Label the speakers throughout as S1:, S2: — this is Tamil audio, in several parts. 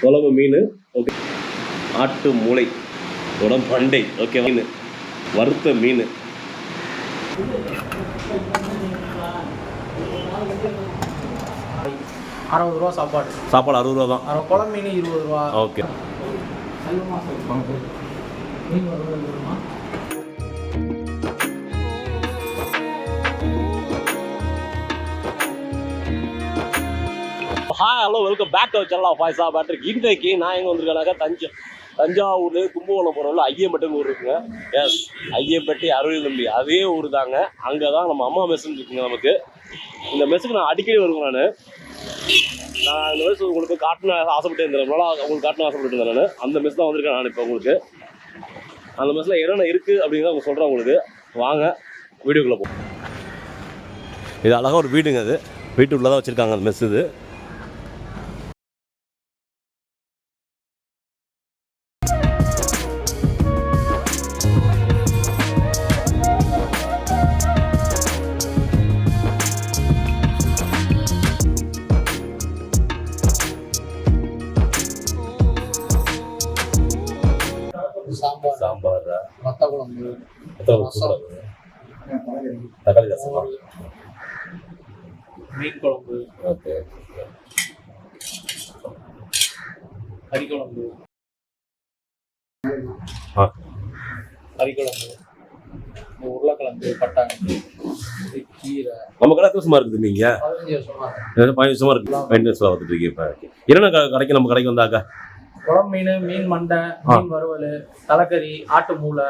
S1: குழம்பு மீன் ஓகே. ஆட்டு மூளை உடம்பு பண்டை ஓகே மீன். வறுத்த மீன்.
S2: அறுபது ரூபா சாப்பாடு.
S1: சாப்பாடு அறுபது ரூபா தான்.
S2: குழம்பு மீன் இருபது ரூபா.
S1: Okay. Hello welcome back to channel Faiza battery இன்றைக்கு நான் எங்கே வந்திருக்கேனாக்கா தஞ்சை தஞ்சாவூர் கும்பகோணம் போகிறவங்கள ஐயம்பட்டுன்னு ஊர் இருக்குங்க. எஸ் ஐயம்பட்டி அருள் நம்பி அதே ஊர் தாங்க. அங்கே தான் நம்ம அம்மா மெஸ்ஸுன்னு இருக்குங்க நமக்கு. இந்த மெஸ்ஸுக்கு நான் அடிக்கடி வருவேன் நான். நான் இந்த மெஸ் உங்களுக்கு காட்டணும் ஆசைப்பட்டு இருந்தேன். நல்லா உங்களுக்கு காட்டணும் ஆசைப்பட்டு இருந்தேன் நான். அந்த மெஸ் தான் வந்திருக்கேன் நான் இப்போ உங்களுக்கு. அந்த மெஸ்ஸில் என்னென்ன இருக்குது அப்படிங்கிறத அவங்க சொல்கிறேன் உங்களுக்கு. வாங்க வீடியோக்குள்ளே போ இது அழகாக ஒரு வீடுங்க அது. வீட்டுக்குள்ளே தான் வச்சுருக்காங்க அந்த மெஸ் இது. தக்காளி ரசமா?
S2: மீன் குழம்பு.
S1: ஓகே
S2: கறி குழம்பு.
S1: ஆ.
S2: கறி குழம்பு. இந்த உருளைக்கிழங்கு பட்டாணி கீரை.
S1: நம்ம கடை எத்தனை வருஷமா இருக்குது நீங்க?
S2: பதினஞ்சு வருஷமா.
S1: ஏதோ பதினஞ்சு வருஷமா இருக்கு. பதினஞ்சு வருஷமா வந்துட்டு இருக்கீங்க இப்போ. என்னென்ன கடைக்கு நம்ம கடைக்கு வந்தாக்கா?
S2: குழம்பு மீன் மீன் மண்டை மீன் வறுவல் தலைக்கறி ஆட்டு மூளை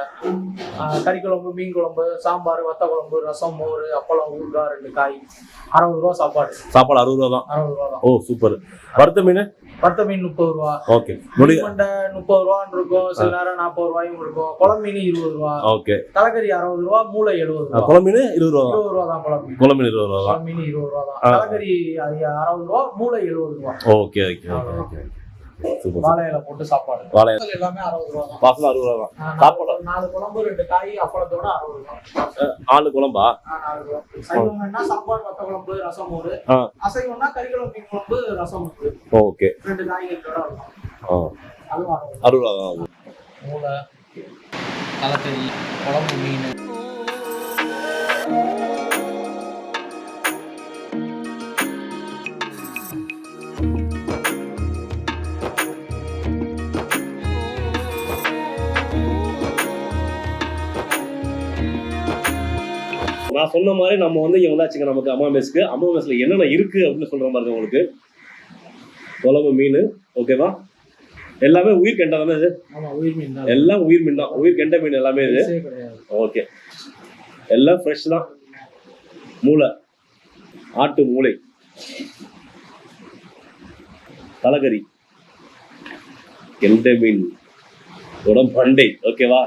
S2: கறி குழம்பு மீன் குழம்பு சாம்பார் வத்த குழம்பு ரசம் மோர் அப்பளம் ஊறுகாய் ரெண்டு காய் அறுபது ரூபா சாப்பாடு.
S1: சாப்பாடு அறுபது ரூபா தான்.
S2: அறுபது ரூபா தான்.
S1: ஓ சூப்பர் வறுத்த மீன்?
S2: வத்த மீன் முப்பது ரூபா.
S1: ஓகே.
S2: மீன் மண்டை முப்பது ரூபான்னு இருக்கும். சில நேரம் நாற்பது ரூபாயும் இருக்கும். குழம்பு மீன் இருபது ரூபா.
S1: ஓகே.
S2: தலைக்கறி அறுபது ரூபா மூளை எழுபது ரூபா.
S1: குளம் மீன் இருபது ரூபா
S2: இருபது ரூபா தான் குழம்பு மீன்.
S1: குளம் மீன் இருபது ரூபா தான்.
S2: மீன் இருபது ரூபா தான். தலைக்கறி அறுபது ரூபா மூளை எழுபது ரூபா.
S1: Okay okay okay okay. Super
S2: வாழை இலை போட்டு சாப்பாடு.
S1: வாழை
S2: எல்லாமே அறுபது ரூபா
S1: வாசல் அறுபது ரூபா தான். சாப்பாடு?
S2: நாலு- குழம்பு ரெண்டு காய் அப்பளத்தோட அறுபது ரூபா. நாலு குழம்பு. சைவம்னா சாம்பார் வத்த குழம்பு ரசம் மோர். அசைவம்னா கறி குழம்பு குழம்பு ரசம்
S1: ஓகே.
S2: ரெண்டு அதுவும் அறுபது
S1: அறுபது ரூபா தான். ஆகும்.
S2: மூளை தலைக்கறி குழம்பு மீன்.
S1: நான் சொன்ன மாதிரி நம்ம வந்து இங்க வந்தாச்சுங்க நமக்கு அம்மா மெஸ்க்கு. அம்மா மெஸ்ல என்னென்ன இருக்கு அப்படின்னு சொல்ற மாதிரி உங்களுக்கு. குழம்பு மீன் ஓகேவா எல்லாமே உயிர் கெண்டா தானே இது? எல்லாம் உயிர் மீன் தான். உயிர் கெண்ட மீன் எல்லாமே இது? ஓகே எல்லாம் ஃப்ரெஷ் தான். மூளை. ஆட்டு மூளை. தலைகறி. கெண்டை மீன். உடம்பண்டை ஓகேவா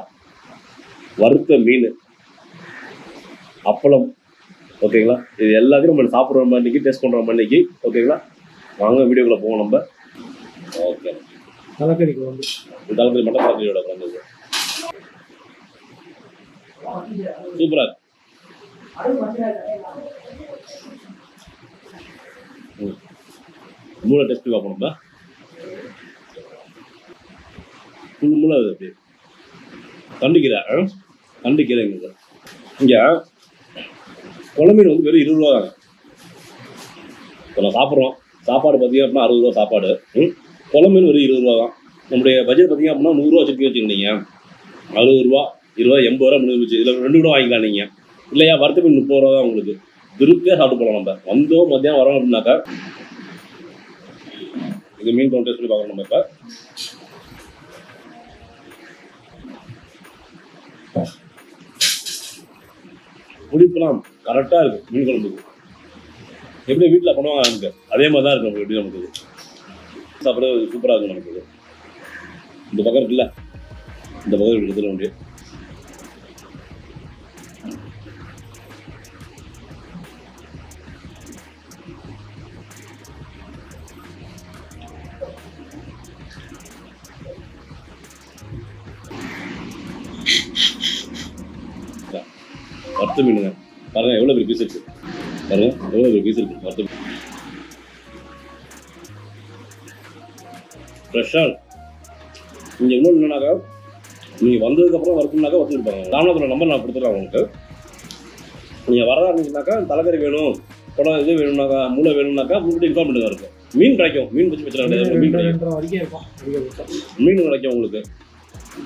S1: வறுத்த மீன். அப்பளம். ஓகேங்களா? இது எல்லாத்தையும் நம்ம சாப்பிட்ற மணிக்கு டேஸ்ட் பண்ணுற மணிக்கு ஓகேங்களா? வாங்க வீடியோக்குள்ள போவோம் நம்ம. ஓகே.
S2: தலைக்கறி குழம்பு.
S1: அளவுக்கு மட்டன் தலைக்கறியோட குழம்பு சூப்பரா. மூளை டெஸ்ட் பார்ப்போம் நம்ம. ஃபுல் மூளை அது அப்படி கண்டிக்கிறா கண்டிக்கிறேன் இங்கே. இங்கே. குழம்பு வந்து வெறும் இருபது ரூபா தாங்க. இப்போ நான் சாப்பிட்றோம். சாப்பாடு பார்த்தீங்க அப்படின்னா அறுபது ரூபா சாப்பாடு. ம்? வெறும் இருபது ரூபா தான். நம்முடைய பட்ஜெட் பார்த்தீங்க அப்படின்னா நூறுரூவா சுற்றி வச்சுக்கிட்டீங்க அறுபது ரூபா இருபது எண்பது ரூபா முடிஞ்சு இதில் ரெண்டு கூட வாங்கிக்கலாம் நீங்கள் இல்லையா வறுத்த முப்பது ரூபா தான் உங்களுக்கு. திருப்தியாக சாப்பிட்டு போகலாம் நம்ம. வந்தோம் மத்தியானம் வரோம் அப்படின்னாக்கா இது மீன் குழம்பு சொல்லி பார்க்கணும் நம்ம இப்போ. புளிப்புலாம் கரெக்டாக இருக்கும். மீன் குழம்புக்கு எப்படி வீட்டில் பண்ணுவாங்க நமக்கு அதே மாதிரி தான் இருக்கும் நமக்கு எப்படி நமக்கு சாப்பிட சூப்பராக இருக்கும் நமக்கு இந்த பக்கம் இருக்குல்ல? இந்த பக்கம் எடுத்துட முடியும் வறுத்து மீனுங்க. பாருங்க எவ்வளோ பெரிய பீஸ் இருக்கு. பாருங்க எவ்வளோ பெரிய பீஸ் இருக்கு. வறுத்த மீன் ஃப்ரெஷ்ஷாக இங்கே இன்னொன்று என்னன்னாக்கா நீங்கள் வந்ததுக்கப்புறம் வரணும்னாக்கா வச்சு இருப்பாங்க ராமநாதோட நம்பர் நான் கொடுத்துட்றேன் உங்களுக்கு. நீங்கள் வரதா இருந்தீங்கன்னாக்கா தலைக்கறி வேணும் குடம் இது வேணும்னாக்கா மூளை வேணும்னாக்கா உங்களுக்கு இன்ஃபார்ம் பண்ணுங்க இருக்கும் மீன் கிடைக்கும். மீன் பற்றி பிரச்சனை கிடையாது மீன் கிடைக்கும். மீன் கிடைக்கும் உங்களுக்கு.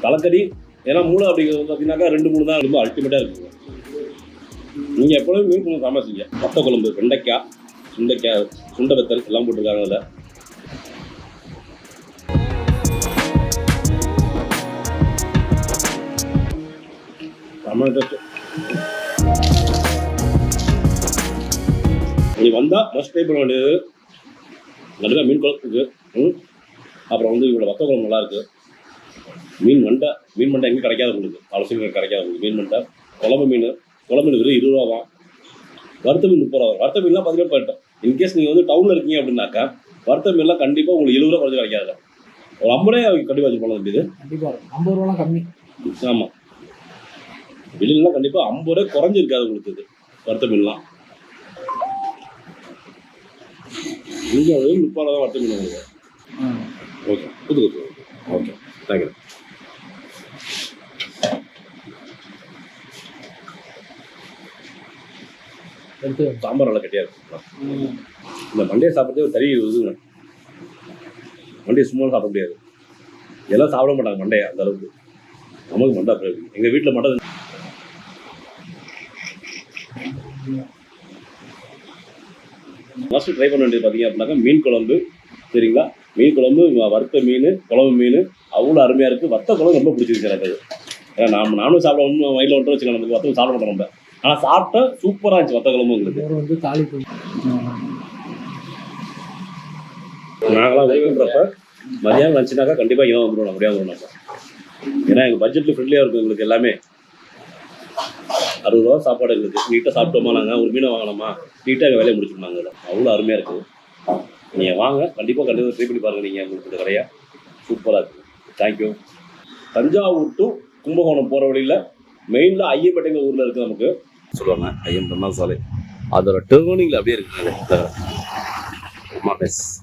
S1: தலைக்கறி ஏன்னா மூளை அப்படிங்கிறது வந்து பார்த்தீங்கன்னாக்கா ரெண்டு மூணு தான் ரொம்ப அல்டிமேட்டாக இருக்குங்க நீங்கள் எப்பொழுதும் மீன் குழம்பு சமைச்சிங்க மொத்த குழம்பு வெண்டைக்காய் சுண்டைக்காய் சுண்டை வெத்தல் எல்லாம் போட்டிருக்காங்க அதில். தமிழ் நீ வந்தால் மஸ்ட் ட்ரை பண்ண வேண்டியது. கண்டிப்பாக மீன் குழம்பு ம். அப்புறம் வந்து இவ்வளோ வத்த குழம்பு நல்லாயிருக்கு மீன் மண்டை மீன் மண்டை எங்கே கிடைக்காது உங்களுக்கு? அவசியம் கிடைக்காது உங்களுக்கு. மீன் மண்டை குழம்பு மீன். குழம்பு வெறும் இருபது ரூபா தான். வறுத்த மீன் முப்பது ரூபா வறுத்த மீன்லாம் பதினெட்டு போயிட்டேன் இன்கேஸ் நீங்கள் வந்து டவுனில் இருக்கீங்க அப்படின்னாக்கா வறுத்த மீன்லாம் கண்டிப்பாக உங்களுக்கு எழுபது ரூபா குறைஞ்சு கிடைக்காது ஒரு ஐம்பது கண்டிப்பாக வச்சு போன வேண்டியது.
S2: கண்டிப்பா இருக்கும் ஐம்பது ரூபாலாம் கம்மி.
S1: ஆமாம் வெளியிலலாம் கண்டிப்பாக ஐம்பது ரூபாய் குறைஞ்சிருக்காது உங்களுக்கு இது வறுத்த மீன்லாம். இங்கே முப்பது ரூபா தான் வறுத்த மீன் உங்களுக்கு ஓகே புது ஓகே தேங்க்யூ சாம்பார் நல்லா கட்டியாக இருக்கும். இந்த மண்டையை சாப்பிட்றதே ஒரு தனி இதுங்க. மண்டையை சும்மா சாப்பிட முடியாது. எல்லாம் சாப்பிட மாட்டாங்க மண்டையை அந்த அளவுக்கு. நமக்கு மண்டை இருக்கு. எங்கள் வீட்டில் மட்டும் ஃபஸ்ட்டு ட்ரை பண்ண வேண்டியது பார்த்தீங்க அப்படின்னாக்கா மீன் குழம்பு. சரிங்களா? மீன் குழம்பு வறுத்த மீன் குழம்பு மீன். அவ்வளோ அருமையாக இருக்குது வத்த குழம்பு ரொம்ப பிடிச்சிருக்கு எனக்கு. ஏன்னா நாம் நானும் சாப்பிட ஒன்று வயலில் விட்டு வச்சுக்கலாம் நமக்கு வத்தல் சாப்பிட மாட்டோம் ரொம்ப ஆனால் சாப்பிட்டா சூப்பராக இருந்துச்சு வத்த குழம்பு உங்களுக்கு
S2: வேறு வந்து தாளிப்பு.
S1: நாங்களாம் ஓய்வுன்றப்ப மதியானம் லஞ்சுனாக்கா கண்டிப்பாக இங்கே தான் வந்துடுவோம் அப்படியே வந்துடுவோம் நம்ம ஏன்னா எங்கள் பட்ஜெட்டில் ஃப்ரெண்ட்லியாக இருக்கும் எங்களுக்கு எல்லாமே. அறுபது ரூபா சாப்பாடு எங்களுக்கு. நீட்டாக சாப்பிட்டோமா நாங்கள் ஒரு மீனை வாங்கினோமா நீட்டாக எங்கள் வேலையை முடிச்சுருந்தாங்க அவ்வளோ அருமையாக இருக்குது நீங்கள் வாங்க கண்டிப்பாக கண்டிப்பாக ட்ரை பண்ணி பாருங்கள் நீங்கள் உங்களுக்கு இந்த கடையாக சூப்பராக இருக்குது தேங்க்யூ தஞ்சாவூர் டு கும்பகோணம் போகிற வழியில் மெயினில் ஐயப்பேட்டைங்கிற ஊரில் இருக்குது நமக்கு. சொல்லுவாங்க ஐயம் பெருமாள் சாலை அதோட டேர்னிங்கில் அப்படியே இருக்குங்க. இந்த